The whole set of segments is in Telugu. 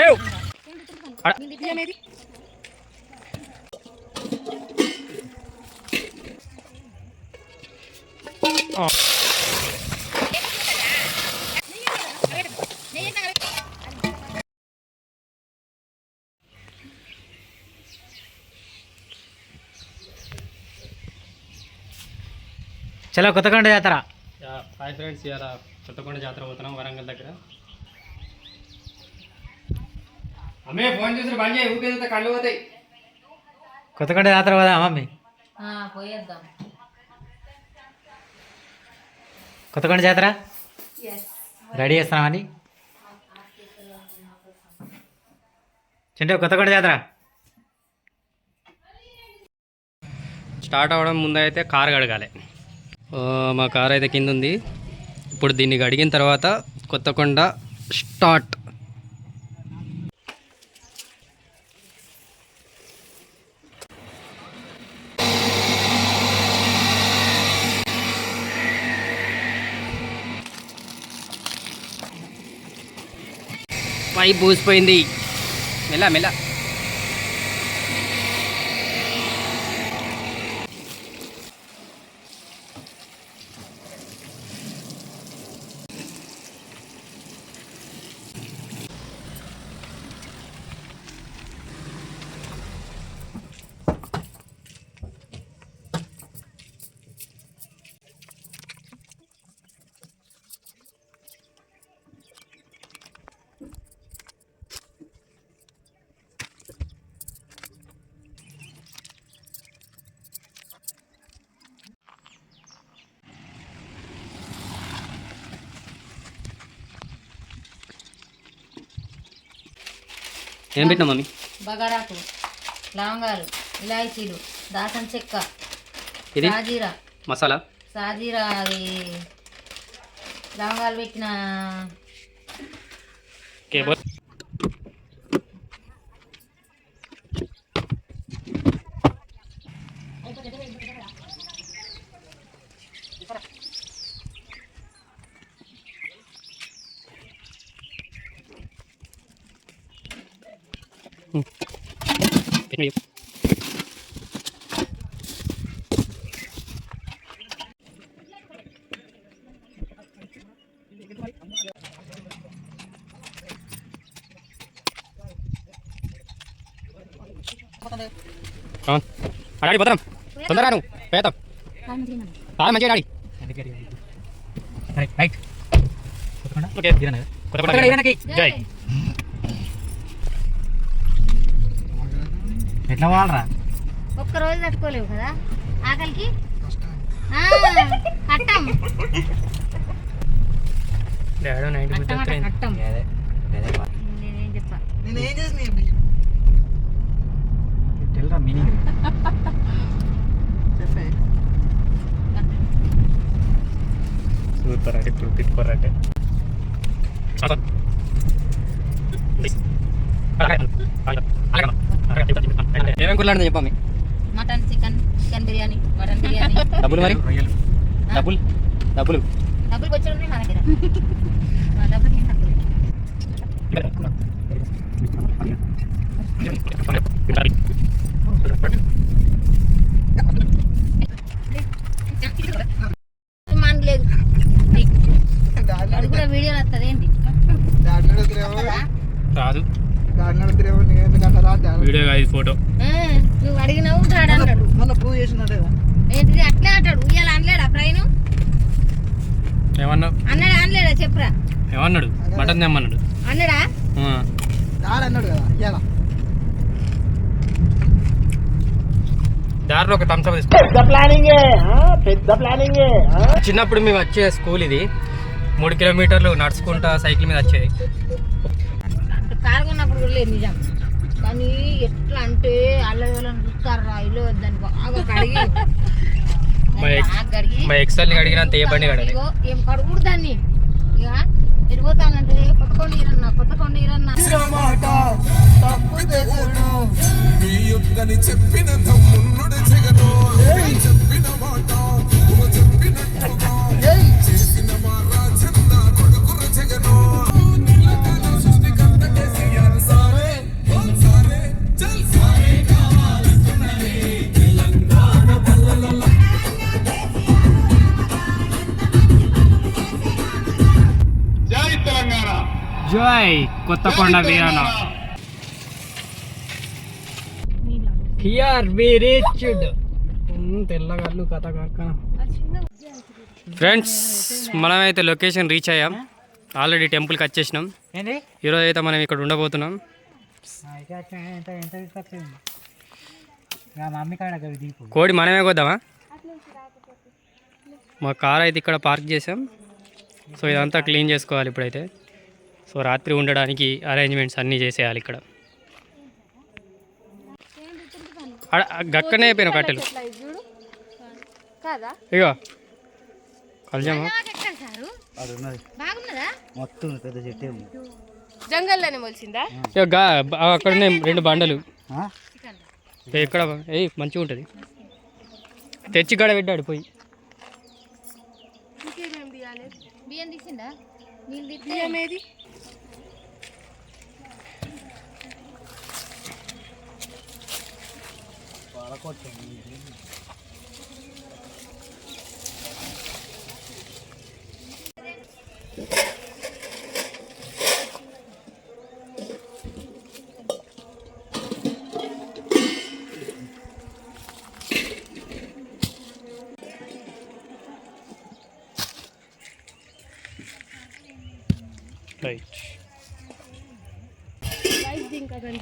చలో కొత్తకొండ జాతర. హాయ్ ఫ్రెండ్స్ ఇవాళ కొత్తకొండ జాతర పోతున్నాం వరంగల్ దగ్గర. అమ్మే ఫోన్ చూసి బంద్ చేయి ఊపితే కళ్ళు పోతాయి. కొత్తకొండ జాతర పోదా మమ్మీ? పోయేద్దాం. కొత్తకొండ జాతర? రెడీ చేస్తున్నామని చింటూ కొత్తకొండ జాతర? స్టార్ట్ అవ్వడం ముందు అయితే కార్ కడగాలి. ఆ, మా కార్ అయితే కింద ఉంది. ఇప్పుడు దీన్ని కడిగిన తర్వాత కొత్తకొండ స్టార్ట్. పైప్ పూసిపోయింది మెల్ల మెల్ల. ఏం పెట్టినా మమ్మీ? బగారాకు లవంగాలు ఇలాచీలు దాసం చెక్క ఇది? సాజీరా. మసాలా? సాజీరా అది లవంగాలు పెట్టిన కేబుల్ అడాడి పోతాం. తొందరగా నువ్వు పేతాం. చాలా మంచిగా డాడీ రైట్. ఓకే. కొత్తకొండ జై. ఎట్లా పోవాలరా? ఒక్క రోజు తట్టుకోలేవు కదా? ఆకలికి? డాడీ. నేనేం చెప్పా. తెల్లరా మీనింగ్ సూపర్ అంటే ఇప్పుడు తిట్టుకోరంటే ఏమేమి కుర్లాడని చెప్పమ్మి? Mutton chicken chicken biryani mutton biryani. డబ్బులు మరి? డబ్బులు? డబ్బులు? డబ్బులు వచ్చి ఉన్నాయి మా దగ్గర డబ్బులు ఏం తక్కువ లేదు. మన లేదు అది కూడా వీడియోలో వస్తుంది ఏంటి? రాదు. వీడియో కాదు ఫోటో. నువ్వు అడిగినావు డాడీ అంటాడు. మొన్న ప్రూవ్ చేసినట్టే ఏంటిది? అట్లే అంటాడు. ఇవాళ అనలేడా ప్రయాణం ఏమన్నావు అన్నాడా? అనలేడా? చెప్పురా. ఏమన్నాడు? మటన్ తెమ్మన్నాడు. అన్నాడా? అన్నాడు కదా. ఇవాళ దారిలో ఒక థమ్స్అప్ తీసుకో చిన్నప్పుడు మేము వచ్చే స్కూల్ ఇది. మూడు కిలోమీటర్లు నడుచుకుంటా సైకిల్ మీద వచ్చేది అంటే కారు కొన్నప్పుడు కూడా లేదు నిజం. కానీ ఎట్లా అంటే అల్ల వాళ్ళని చూస్తారు రా ఇల్లు వద్దని బాగా కడిగి. మా ఎక్సెల్ని అడిగినంత ఏ బండి ఏం కడుగుడు దాన్ని ఇక వెళ్ళిపోతానంటే కొట్టుకోండి ఇరన్నా కొట్టుకోండి ఇరన్నా చెప్పిన తమ్ముడు జగను చెప్పిన మాట నువ్వు చెప్పినట్టుగా చేసిన మా Joy Kothakonda Veeranna. Here we reached తెల్లగల్లు కథ కాక. ఫ్రెండ్స్ మనమైతే లొకేషన్ రీచ్ అయ్యాం. ఆల్రెడీ టెంపుల్కి వచ్చేసినాం. ఏంటి ఈరోజు అయితే మనం ఇక్కడ ఉండబోతున్నాం. కోడి మనమే కొద్దామా? మా కార్ అయితే ఇక్కడ పార్క్ చేసాం. సో ఇదంతా క్లీన్ చేసుకోవాలి ఇప్పుడైతే. సో రాత్రి ఉండడానికి అరేంజ్మెంట్స్ అన్నీ చేసేయాలి ఇక్కడ. గక్కనే అయిపోయిన కట్టెలు కాదా? ఇగో. కలిసామా ఎక్కడ సారు? అది ఉన్నది బాగున్నదా? మొత్తం పెద్ద చెట్టే ఉంది. జంగల్లోనే మొలిసిందా? ఇక గా అక్కడ ఉన్నాయి రెండు బండలు. ఇక్కడ ఏ మంచిగా ఉంటుంది. తెచ్చి కాడ పెట్టాడు పోయి. బియ్యం తీసిందా నీళ్ళు బియ్యం ఏది రైట్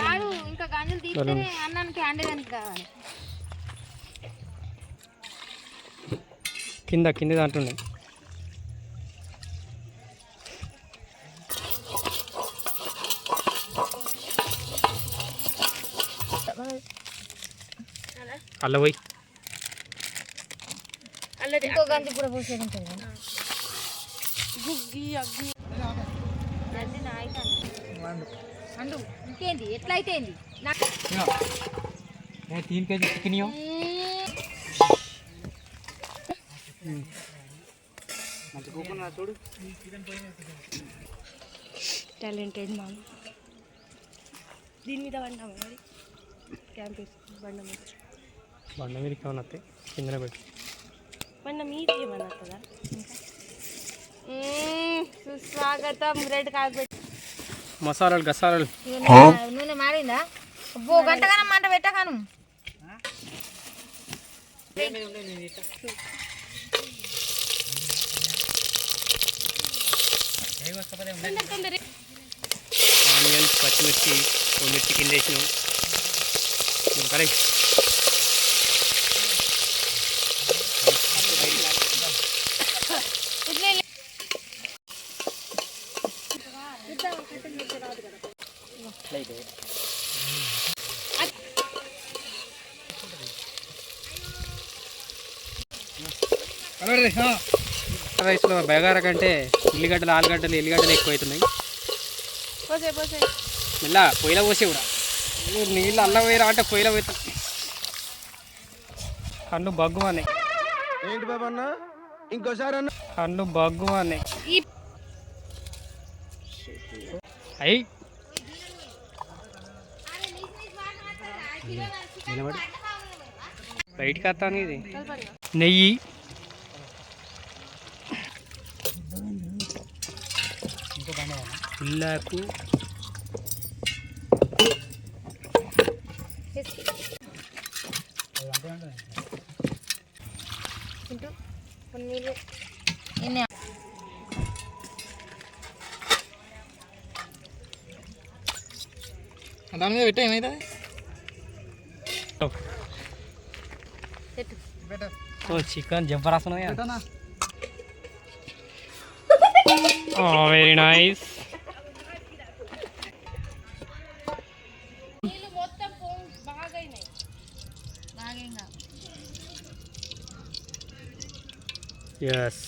కాదు ఇంకా గంజలు తీస్తేనే అన్నానికి అండేదానికి కావాలి. కింద కింద దాంట్లో ఉన్నాయి అల్ల పోయి. ఇంకేంది? ఎట్లా అయితే ఏంది నాకు ఏ తీన్ కేజీ చికెన్ చూడు టాలెంటెడ్ మామ. దీని మీద పడ్డాము మరి క్యాంప్ బండ మీద బండ మీదకి ఏమన్నా కిందనే పెట్టి. బండ మీద ఏమన్నా వస్తుందా? సుస్వాగతం. బ్రెడ్ కాకపోతే మసాలాలు గసాలాలు. నూనె- మారిందా? అబ్బో గంటగానం మంట పెట్టకాను. ఆనియన్స్ పచ్చిమిర్చి మిర్చి కింద వేసినాం. కరెక్ట్ రైస్లో బెగార కంటే ఉల్లిగడ్డలు ఆలుగడ్డలు ఎల్లిగడ్డలు ఎక్కువ అవుతున్నాయి పోసే పోసే. మెల్ల పొయ్యిలో పోసి కూడా. నీళ్ళు అల్ల పోయిరా అంటే పొయ్యిలో పోతా కళ్ళు బగ్గు అన్నాయి ఏంటి బాబా అన్న? ఇంకోసారి అన్న. కళ్ళు బగ్గు అన్నాయి అయ్యి బయటికి వస్తాను ఇది. నెయ్యి. ఉల్లాకు ఎన్ని దాని మీద పెట్టే ఏమైతుంది ఓ చికెన్ జబర్దస్త్ వెరీ నైస్ ఎస్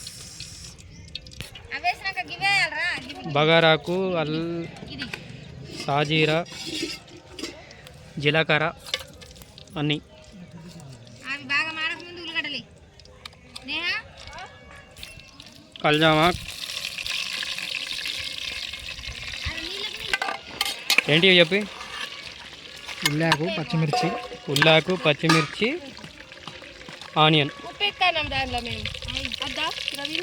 బగారాకు అల్ సాజీరా జీలకర్ర అన్నీ. కల్జామా. అది నీళ్ళకి నీళ్ళు. ఏంటి చెప్పి? ఉల్లాకు పచ్చిమిర్చి. ఉల్లాకు పచ్చిమిర్చి ఆనియన్ ఉప్పు మేము అద్దా రవి?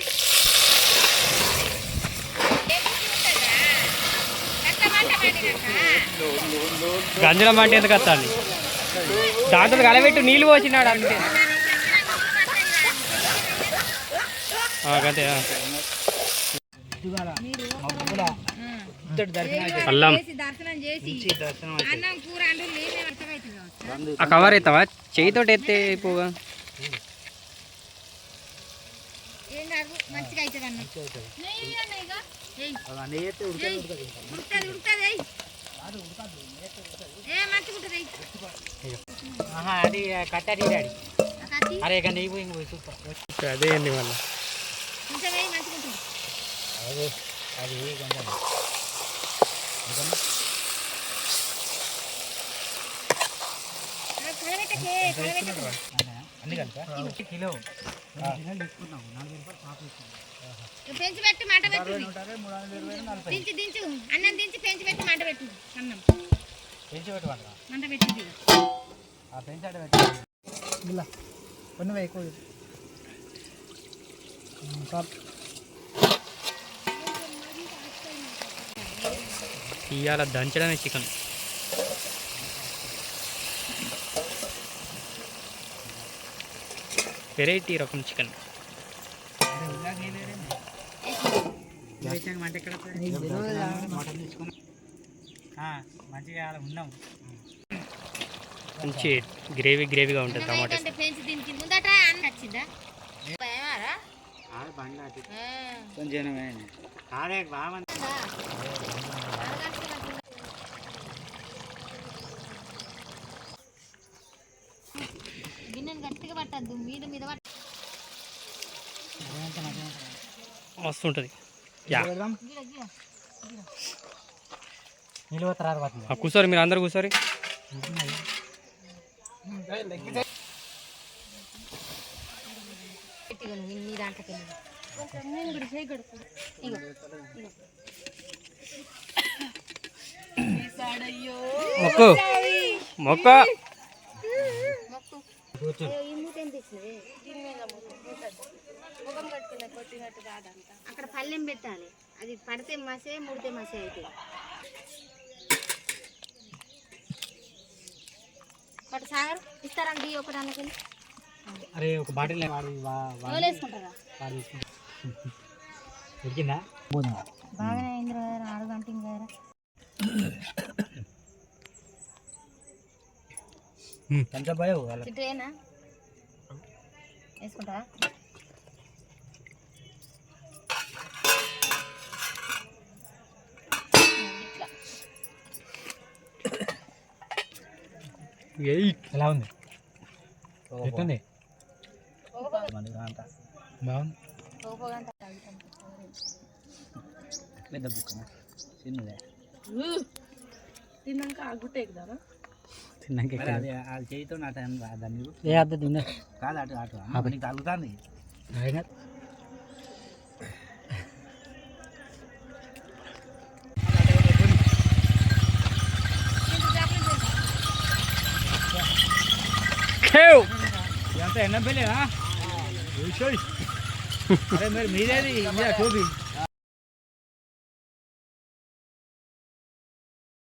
గంజల మంట ఎందుకు వస్తాను దాంట్లో కలబెట్టు నీళ్ళు పోసినాడు అంతే. అల్లం అంటూ కావచ్చు. ఆ కవర్ ఎత్తావా చేయితోటి ఎత్తే పోగా ఏం కాదు మంచిగా అవుతుంది అన్న అది కట్టడి అరే ఇక నెయ్యి పోయి పోయి సూపర్ అదే అండి మళ్ళీ. అది కొంచెం. కలబెట్టకు అన్ని కిలో. పెంచి పెట్టి మంట పెట్టు. దించి దించు. అన్నం దించి పెంచి పెట్టి మంట పెట్టు. అన్నం. పెంచి పెట్టమంటారా మంట పెట్టింది ఆ పెంచి అడ్డ పెట్టి. ఇలా. కొన్ని ఎక్కువ ఇవాళ దంచడమే చికెన్. వెరైటీ రకం చికెన్. మంచి గ్రేవీ గ్రేవీగా ఉంటుంది టమాటా. అంటే పెంచి దీనికి ముందట అన్న వచ్చిందా ఏమారా ఆడ బండి అటు కొంచెమే ఆడే బాగా మంది గిన్నెని గట్టిగా పట్టద్దు మీద మీద పట్ట మస్తు ఉంటుంది కూర్చోరు మీరు అందరు కూర్చోరు. గట్టిగా నీ కొట్టినట్టు కాదంతా అక్కడ పల్లెం పెట్టాలి. అది పడితే మసే ముడితే మసే అయితే బట్ సాగర్ ఇస్తారండి ఒకటి అన్నకెళ్ళి అరే ఒక బాటిల్ వేసుకుంటారా. ఉడికిందా? బాగానే అయింది కదా ఆరు గంట ఇంకా ఎంత భయం వేసుకుంటారా ఎలా ఉంది? ఎట్టుంది? బాగుంది. పెద్ద బుక్ చిన్నదే తిన్నాక ఆగుట్టే ఎక్కుదామా? తిన్నాక చేయితో నా టైం దాన్ని ఏ అద్ద తిన్నా. కాదు అటు అటు. నీకు ఖేవ్ ఎంత ఎన్న పెళ్ళేనా? అరే మరి మీరేది? టోపీ